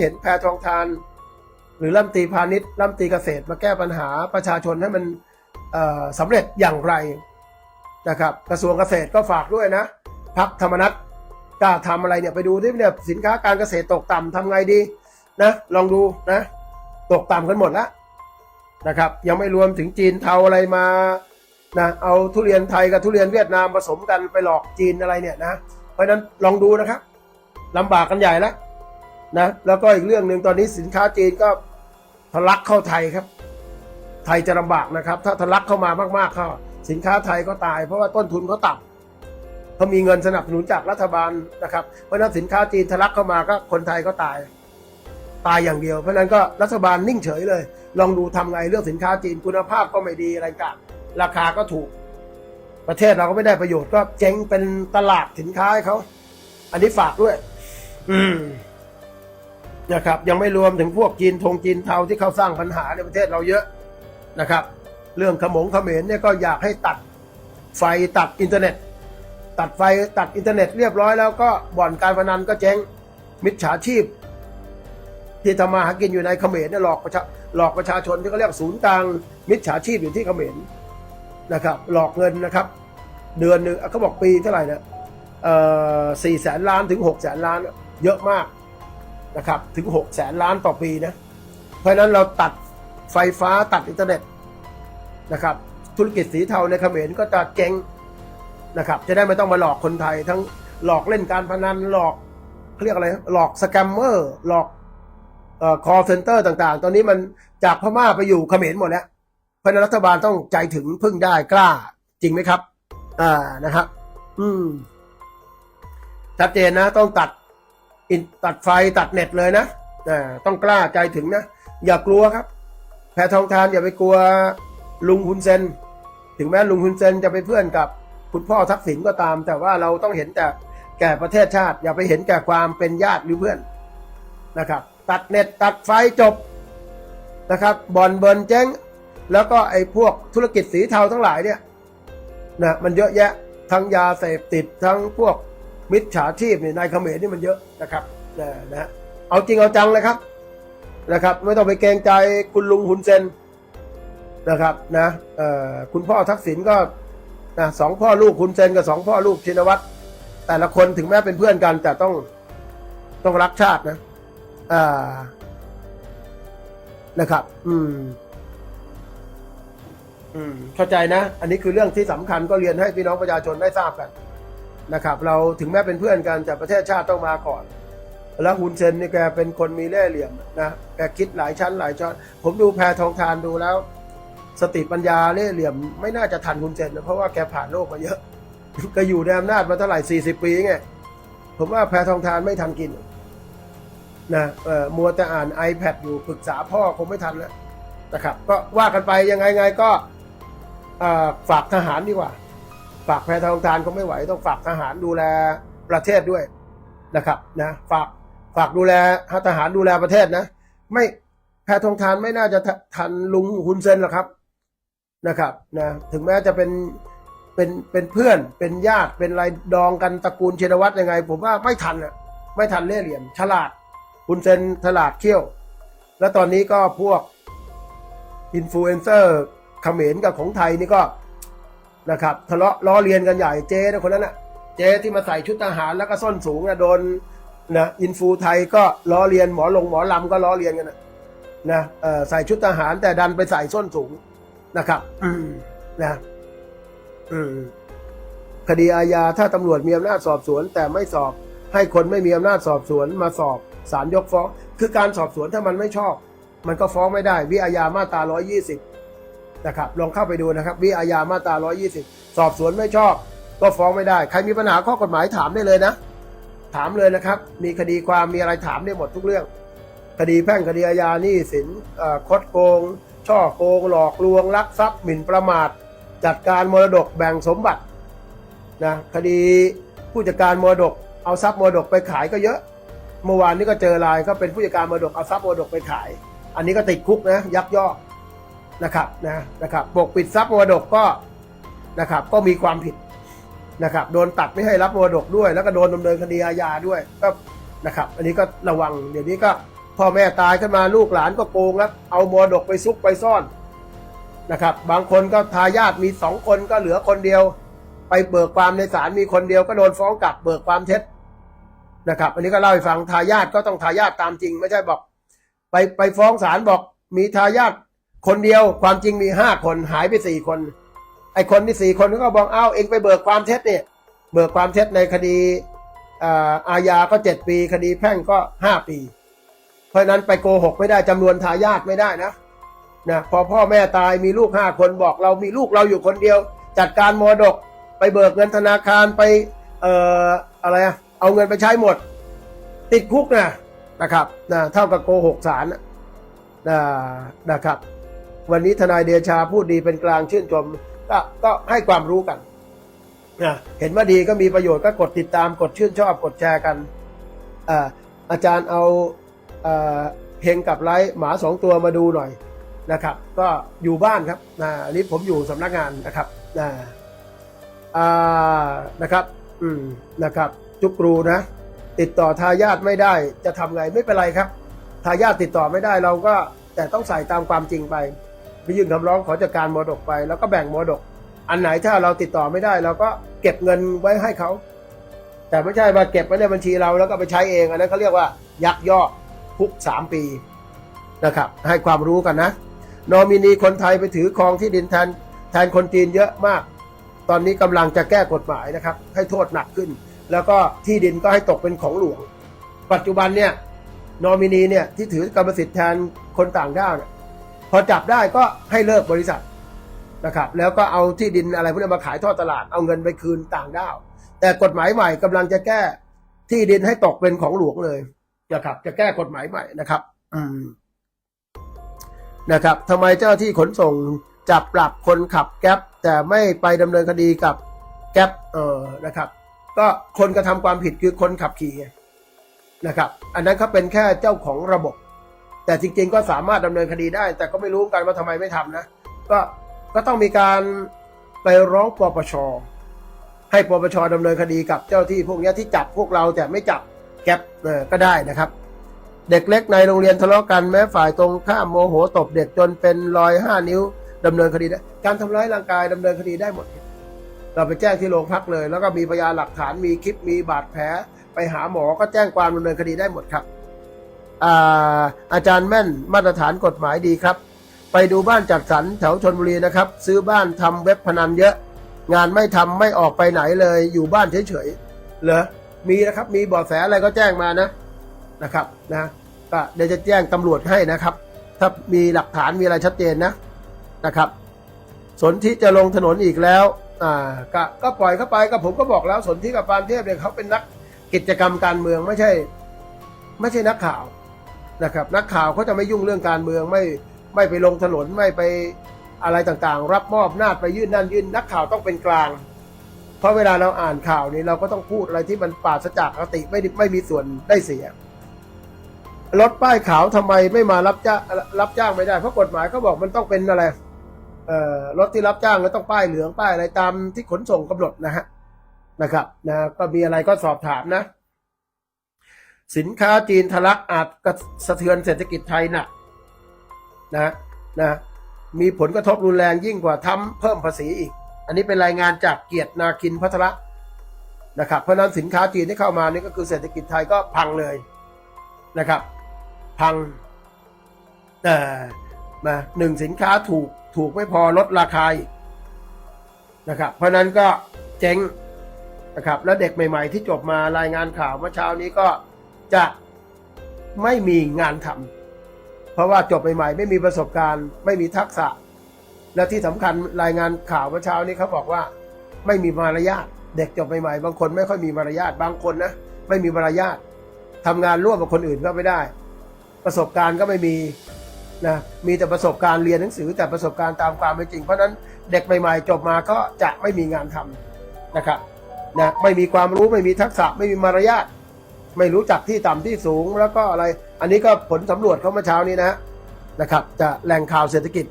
เห็นแพทองทาน หรือรัฐมนตรีพาณิชย์รัฐมนตรีเกษตรมาแก้ปัญหาประชาชนให้มันเอ่อสำเร็จอย่างไรนะครับ กระทรวงเกษตรก็ฝากด้วยนะพักธรรมนัตกล้าทำอะไรเนี่ยไปดูที่เนี่ยสินค้าการเกษตรตกต่ำทำไงดีนะลองดูนะตกต่ำกันหมดแล้วนะครับ ยังไม่รวมถึงจีนเทาอะไรมานะเอาทุเรียนไทยกับทุเรียนเวียดนามผสมกันไปหลอกจีนอะไรเนี่ยนะ เพราะฉะนั้นลองดูนะครับลำบากกันใหญ่แล้ว นะแล้วก็อีกเรื่องหนึ่งตอนนี้สินค้าจีนก็ทะลักเข้าไทยครับ ไทยจะลำบากนะครับ ถ้าทะลักเข้ามามากๆเข้าสินค้าไทยก็ตาย เพราะว่าต้นทุนเขาต่ำเขามีเงินสนับสนุนจากรัฐบาลนะครับเพราะนั้นสินค้าจีนทะลักเข้ามาก็คนไทยก็ตาย ตายอย่างเดียวเพราะนั้นก็รัฐบาลนิ่งเฉยเลย ลองดูทำไงเรื่องสินค้าจีนคุณภาพก็ไม่ดีอะไรกันราคาก็ถูก ประเทศเราก็ไม่ได้ประโยชน์ก็เจ๊งเป็นตลาดสินค้าให้เขาอันนี้ฝากด้วย อืม นะครับ ยังไม่รวมถึงพวกจีนทงจีนเทาที่เขาสร้างปัญหาในประเทศเราเยอะนะครับ เรื่องขมงเขมรเนี่ยก็อยากให้ตัดไฟตัดอินเทอร์เน็ต ตัดไฟตัดอินเทอร์เน็ตเรียบร้อยแล้วก็บ่อนการพนันก็เจ๊งมิจฉาชีพ ที่ทำมาหากินอยู่ในเขมรเนี่ยหลอกประชาหลอกประชาชนที่เขาเรียกศูนย์กลางมิจฉาชีพอยู่ที่เขมรนะครับ หลอกเงินนะครับ เดือนหนึ่งเขาบอกปีเท่าไหร่นะเออสี่แสนล้านถึงหกแสนล้านเยอะมาก นะครับถึงหกแสนล้านต่อปีนะเพราะนั้นเราตัดไฟฟ้าตัดอินเทอร์เน็ตนะครับธุรกิจสีเทาในเขมรก็จะเจ๊งนะครับจะได้ไม่ต้องมาหลอกคนไทย ทั้งหลอกเล่นการพนันหลอกเรียกอะไรหลอกสแกมเมอร์หลอกเอ่อ call center ต่างๆ ตอนนี้มันจากพม่าไปอยู่เขมรหมดแล้วเพราะนั้นรัฐบาลต้องใจถึงพึ่งได้กล้าจริงไหมครับ อ่านะครับ อืมชัดเจนนะต้องตัด อินตัดไฟตัดเน็ตเลยนะต้องกล้าใจถึงนะ อย่ากลัวครับ แพทองทานอย่าไปกลัวลุงฮุนเซน ถึงแม้ลุงฮุนเซนจะเป็นเพื่อนกับคุณพ่อทักษิณก็ตาม แต่ว่าเราต้องเห็นแต่แก่ประเทศชาติ อย่าไปเห็นแก่ความเป็นญาติหรือเพื่อนนะครับ ตัดเน็ตตัดไฟจบนะครับบอลเบิร์นเจ๊งแล้วก็ไอ้พวกธุรกิจสีเทาทั้งหลายเนี่ยนะมันเยอะแยะทั้งยาเสพติดทั้งพวก มิจฉาชีพเนี่ยในเขมรนี่มันเยอะนะครับนะนะเอาจริงเอาจังเลยครับนะครับ ไม่ต้องไปเกรงใจคุณลุงหุนเซนนะครับนะเอ่อคุณพ่อทักษิณก็นะสองพ่อลูกคุณเซนกับสองพ่อลูกชินวัตรแต่ละคนถึงแม้เป็นเพื่อนกันแต่ต้องต้องรักชาตินะอ่านะครับ อืม อืม เข้าใจนะ อันนี้คือเรื่องที่สำคัญก็เรียนให้พี่น้องประชาชนได้ทราบกัน นะครับ เราถึงแม้เป็นเพื่อนกันแต่ประเทศชาติต้องมาก่อน แล้วฮุนเซนนี่แกเป็นคนมีเล่ห์เหลี่ยมนะแกคิดหลายชั้นหลายชั้นผมดูแพทองทานดูแล้ว สติปัญญาเล่ห์เหลี่ยม ไม่น่าจะทันฮุนเซนนะเพราะว่าแกผ่านโลกมาเยอะก็อยู่ในอำนาจมาเท่าไหร่สี่สิบปีไงผมว่าแพทองทานไม่ทันกินนะเอ่อมัวแต่อ่าน iPad อยู่ปรึกษาพ่อคงไม่ทันแล้วนะครับ ก็ว่ากันไปยังไงไงก็ฝากทหารดีกว่า ฝากแพทองทานคงไม่ไหวต้องฝากทหารดูแลประเทศด้วยนะครับนะฝากฝากดูแลทหารดูแลประเทศนะ ไม่แพทองทานไม่น่าจะทันลุงฮุนเซนหรอกครับนะครับนะถึงแม้จะเป็นเป็นเป็นเพื่อนเป็นญาติเป็นไรดองกันตระกูลเชนวัตรยังไง ผมว่าไม่ทันอะไม่ทันเล่เหลี่ยม ฉลาดคุณเซนฉลาดเขี้ยว แล้วตอนนี้ก็พวกอินฟลูเอนเซอร์เขมรกับของไทยนี่ก็ นะครับทะเลาะล้อเลียนกันใหญ่เจ๊นะคนนั้นนะเจ๊ที่มาใส่ชุดทหารแล้วก็ส้นสูงนะโดนนะอินฟูไทยก็ล้อเลียนหมอลงหมอลำก็ล้อเลียนกันนะนะเอ่อใส่ชุดทหารแต่ดันไปใส่ส้นสูงนะครับอืมนะอืมคดีอาญาถ้าตำรวจมีอำนาจสอบสวน แต่ไม่สอบให้คนไม่มีอำนาจสอบสวนมาสอบศาลยกฟ้อง คือการสอบสวนถ้ามันไม่ชอบ มันก็ฟ้องไม่ได้ วิอาญามาตรา120 นะครับลองเข้าไปดูนะครับวิอาญามาตรา 120 สอบสวนไม่ชอบ ก็ฟ้องไม่ได้ ใครมีปัญหาข้อกฎหมายถามได้เลยนะ ถามเลยนะครับ มีคดีความมีอะไรถามได้หมดทุกเรื่อง คดีแพ่งคดีอาญาหนี้สินคดโกง ช่อโกง หลอกลวงลักทรัพย์หมิ่นประมาท จัดการมรดกแบ่งสมบัตินะคดีผู้จัดการมรดก เอาทรัพย์มรดกไปขายก็เยอะ เมื่อวานนี้ก็เจอรายก็เป็นผู้จัดการมรดกเอาทรัพย์มรดกไปขาย อันนี้ก็ติดคุกนะยักยอก นะครับนะนะครับปกปิดทรัพย์มรดกก็นะครับก็มีความผิดนะครับโดนตัดไม่ให้รับมรดกด้วย แล้วก็โดนดำเนินคดีอาญาด้วยก็นะครับ อันนี้ก็ระวังเดี๋ยวนี้ก็พ่อแม่ตายขึ้นมาลูกหลานก็โกงครับเอามรดกไปซุกไปซ่อนนะครับ บางคนก็ทายาทมีสองคนก็เหลือคนเดียว ไปเบิกความในศาลมีคนเดียวก็โดนฟ้องกลับเบิกความเท็จนะครับ อันนี้ก็เล่าให้ฟังทายาทก็ต้องทายาทตามจริง ไม่ใช่บอก ไปไปฟ้องศาลบอกมีทายาท คนเดียวความจริงมีห้าคนหายไปสี่คน ไอ้คนที่สี่คนก็บอกอ้าวเองไปเบิกความเท็จเนี่ยเบิกความเท็จในคดีอาญาก็เจ็ดปี คดีแพ่งก็ห้าปี เพราะนั้นไปโกหกไม่ได้จำนวนทายาทไม่ได้นะนะพอพ่อแม่ตายมีลูกห้าคนบอกเรามีลูกเราอยู่คนเดียว จัดการมรดกไปเบิกเงินธนาคารไปเอ่ออะไรเอาเงินไปใช้หมด ติดคุกนะนะครับนะเท่ากับโกหกศาลนะนะครับ วันนี้ทนายเดชาพูดดีเป็นกลางชื่นชมก็ก็ให้ความรู้กันนะเห็นว่าดีก็มีประโยชน์ก็กดติดตามกดชื่นชอบกดแชร์กันอาอาจารย์เอาเอ่อเฮงกับไลท์หมาสองตัวมาดูหน่อยนะครับ ก็อยู่บ้านครับนะอันนี้ผมอยู่สำนักงานนะครับนะนะครับ อืมนะครับ จุกรูนะ ติดต่อทายาทไม่ได้จะทำไงไม่เป็นไรครับ ทายาทติดต่อไม่ได้เราก็แต่ต้องใส่ตามความจริงไป ยื่นคำร้องขอจัดการมรดกไป แล้วก็แบ่งมรดก อันไหนถ้าเราติดต่อไม่ได้ เราก็เก็บเงินไว้ให้เขา แต่ไม่ใช่มาเก็บไว้ในบัญชีเราแล้วก็ไปใช้เองอันนั้นเขาเรียกว่ายักยอกคุกสามปีนะครับ ให้ความรู้กันนะนอมินีคนไทยไปถือครองที่ดินแทนแทนคนจีนเยอะมาก ตอนนี้กำลังจะแก้กฎหมายนะครับ ให้โทษหนักขึ้น แล้วก็ที่ดินก็ให้ตกเป็นของหลวง ปัจจุบันเนี่ยนอมินีเนี่ยที่ถือกรรมสิทธิ์แทนคนต่างด้าวเนี่ย พอจับได้ก็ให้เลิกบริษัทนะครับ แล้วก็เอาที่ดินอะไรพวกนี้มาขายทอดตลาดเอาเงินไปคืนต่างด้าวแต่กฎหมายใหม่กำลังจะแก้ที่ดินให้ตกเป็นของหลวงเลยนะครับ จะแก้กฎหมายใหม่นะครับ อืมนะครับทำไมเจ้าที่ขนส่งจับปรับคนขับแก๊ปแต่ไม่ไปดำเนินคดีกับแก๊ปเออนะครับ ก็คนกระทำความผิดคือคนขับขี่นะครับ อันนั้นเขาเป็นแค่เจ้าของระบบ แต่จริงๆก็สามารถดำเนินคดีได้ แต่ก็ไม่รู้กันว่าทำไมไม่ทำนะก็ก็ต้องมีการไปร้องปปชให้ปปชดำเนินคดีกับเจ้าที่พวกนี้ที่จับพวกเราแต่ไม่จับแก๊ปเออก็ได้นะครับ เด็กเล็กในโรงเรียนทะเลาะกันแม้ฝ่ายตรงข้ามโมโหตบเด็กจนเป็นรอยห้านิ้วดำเนินคดีได้การทำร้ายร่างกายดำเนินคดีได้หมด เราไปแจ้งที่โรงพักเลย แล้วก็มีพยานหลักฐานมีคลิปมีบาดแผล ไปหาหมอก็แจ้งความดำเนินคดีได้หมดครับ อาอาจารย์แม่นมาตรฐานกฎหมายดีครับ ไปดูบ้านจัดสรรแถวชนบุรีนะครับ ซื้อบ้านทำเว็บพนันเยอะ งานไม่ทำไม่ออกไปไหนเลย อยู่บ้านเฉยๆเหรอมีนะครับมีบาะแสอะไรก็แจ้งมานะนะครับนะก็เดี๋ยวจะแจ้งตำรวจให้นะครับ ถ้ามีหลักฐานมีอะไรชัดเจนนะนะครับ สนที่จะลงถนนอีกแล้วอ่าก็ก็ปล่อยเข้าไปก็ผมก็บอกแล้วสนที่กับปานเทพเนี่ยเขาเป็นนักกิจกรรมการเมืองไม่ใช่ ไม่ใช่นักข่าว นะครับนักข่าวเขาจะไม่ยุ่งเรื่องการเมืองไม่ไม่ไปลงถนนไม่ไปอะไรต่างๆ รับมอบหน้าจไปยื่นนั่นยื่นนักข่าวต้องเป็นกลาง เพราะเวลาเราอ่านข่าวนี้เราก็ต้องพูดอะไรที่มันปราศจากคติไม่ไม่มีส่วนได้เสียรถป้ายขาวทำไมไม่มารับจ้างรับจ้างไม่ได้เพราะกฎหมายเขาบอกมันต้องเป็นอะไรเอ่อรถที่รับจ้างก็ต้องป้ายเหลืองป้ายอะไรตามที่ขนส่งกำหนดนะฮะนะครับนะก็มีอะไรก็สอบถามนะ สินค้าจีนทะลักอาจกระสะเทือนเศรษฐกิจไทยหนักนะนะมีผลกระทบรุนแรงยิ่งกว่าทำเพิ่มภาษีอีก อันนี้เป็นรายงานจากเกียรตินาคินพัทระนะครับเพราะนั้นสินค้าจีนที่เข้ามานี่ก็คือเศรษฐกิจไทยก็พังเลยนะครับ พังแต่มาหนึ่งสินค้าถูกถูกไม่พอลดราคาอีกนะครับเพราะนั้นก็เจ๊งนะครับแล้วเด็กใหม่ ๆ ที่จบมารายงานข่าวเมื่อเช้านี้ก็ จะไม่มีงานทำเพราะว่าจบใหม่ๆ ไม่มีประสบการณ์ ไม่มีทักษะ และที่สำคัญรายงานข่าวเมื่อเช้านี้เขาบอกว่า ไม่มีมารยาทเด็กจบใหม่ๆบางคนไม่ค่อยมีมารยาทบางคนนะไม่มีมารยาททำงานร่วมกับคนอื่นก็ไม่ได้ ประสบการณ์ก็ไม่มีนะมีแต่ประสบการณ์เรียนหนังสือแต่ประสบการณ์ตามความเป็นจริง เพราะฉะนั้นเด็กใหม่ ๆ จบมาก็จะไม่มีงานทำนะครับนะไม่มีความรู้ไม่มีทักษะไม่มีมารยาท ไม่รู้จักที่ต่ำที่สูงแล้วก็อะไร อันนี้ก็ผลสำรวจเขาเมื่อเช้านี้นะนะครับ จะแหล่งข่าวเศรษฐกิจ